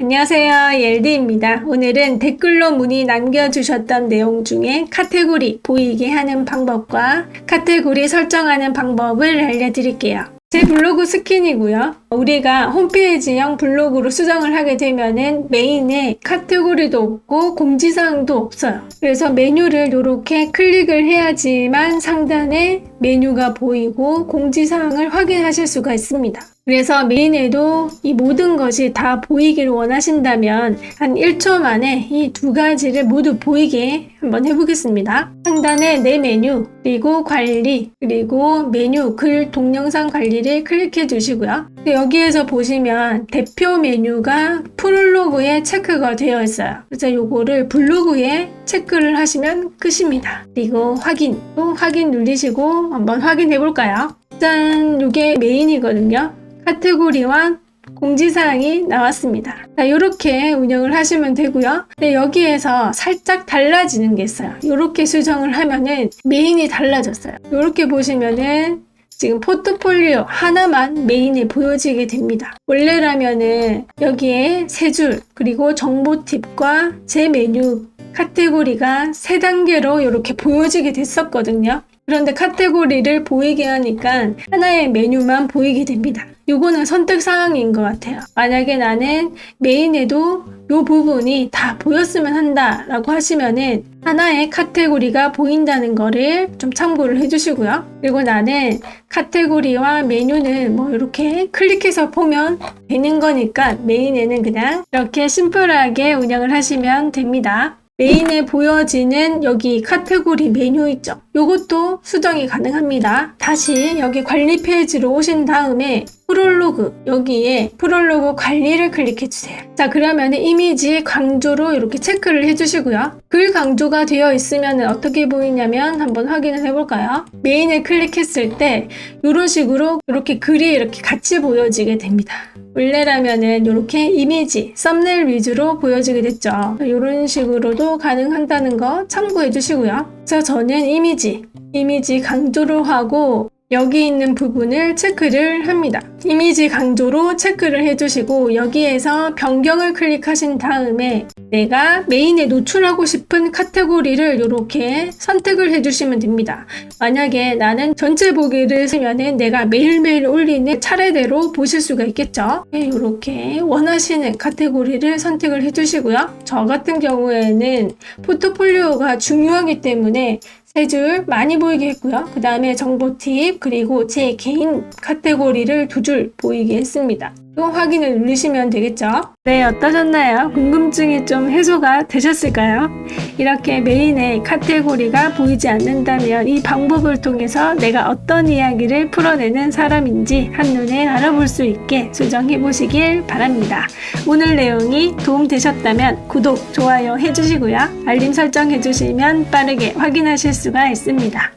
안녕하세요. 옐디입니다. 오늘은 댓글로 문의 남겨주셨던 내용 중에 카테고리 보이게 하는 방법과 카테고리 설정하는 방법을 알려드릴게요. 제 블로그 스킨이고요. 우리가 홈페이지형 블로그로 수정을 하게 되면은 메인에 카테고리도 없고 공지사항도 없어요. 그래서 메뉴를 이렇게 클릭을 해야지만 상단에 메뉴가 보이고 공지사항을 확인하실 수가 있습니다. 그래서 메인에도 이 모든 것이 다 보이기를 원하신다면 한 1초 만에 이 두 가지를 모두 보이게 한번 해보겠습니다. 상단에 내 메뉴, 그리고 관리, 그리고 메뉴, 글, 동영상 관리를 클릭해 주시고요. 여기에서 보시면 대표 메뉴가 프롤로그에 체크가 되어 있어요. 그래서 요거를 블로그에 체크를 하시면 끝입니다. 그리고 확인, 또 확인 누르시고 한번 확인해 볼까요? 짠, 요게 메인이거든요. 카테고리와 공지사항이 나왔습니다. 자, 이렇게 운영을 하시면 되고요. 근데 여기에서 살짝 달라지는 게 있어요. 이렇게 수정을 하면은 메인이 달라졌어요. 이렇게 보시면은 지금 포트폴리오 하나만 메인에 보여지게 됩니다. 원래라면은 여기에 세 줄, 그리고 정보 팁과 제 메뉴 카테고리가 세 단계로 이렇게 보여지게 됐었거든요. 그런데 카테고리를 보이게 하니까 하나의 메뉴만 보이게 됩니다. 요거는 선택 사항인 것 같아요. 만약에 나는 메인에도 요 부분이 다 보였으면 한다 라고 하시면은 하나의 카테고리가 보인다는 거를 좀 참고를 해주시고요. 그리고 나는 카테고리와 메뉴는 뭐 이렇게 클릭해서 보면 되는 거니까 메인에는 그냥 이렇게 심플하게 운영을 하시면 됩니다. 메인에 보여지는 여기 카테고리 메뉴 있죠. 요것도 수정이 가능합니다. 다시 여기 관리 페이지로 오신 다음에 프롤로그 여기에 프롤로그 관리를 클릭해 주세요. 자 그러면 이미지 강조로 이렇게 체크를 해주시고요. 글 강조가 되어 있으면 어떻게 보이냐면 한번 확인을 해볼까요? 메인을 클릭했을 때 이런 식으로 이렇게 글이 이렇게 같이 보여지게 됩니다. 원래라면은 이렇게 이미지 썸네일 위주로 보여지게 됐죠. 이런 식으로도 가능한다는 거 참고해 주시고요. 그래서 저는 이미지 이미지 강조를 하고 여기 있는 부분을 체크를 합니다. 이미지 강조로 체크를 해주시고 여기에서 변경을 클릭하신 다음에 내가 메인에 노출하고 싶은 카테고리를 이렇게 선택을 해주시면 됩니다. 만약에 나는 전체 보기를 쓰면은 내가 매일매일 올리는 차례대로 보실 수가 있겠죠. 이렇게 원하시는 카테고리를 선택을 해주시고요. 저 같은 경우에는 포트폴리오가 중요하기 때문에 세 줄 많이 보이게 했고요. 그 다음에 정보 팁 그리고 제 개인 카테고리를 두 줄 보이게 했습니다. 또 확인을 누르시면 되겠죠. 네, 어떠셨나요? 궁금증이 좀 해소가 되셨을까요? 이렇게 메인에 카테고리가 보이지 않는다면 이 방법을 통해서 내가 어떤 이야기를 풀어내는 사람인지 한눈에 알아볼 수 있게 수정해 보시길 바랍니다. 오늘 내용이 도움되셨다면 구독, 좋아요 해주시고요. 알림 설정 해주시면 빠르게 확인하실 수가 있습니다.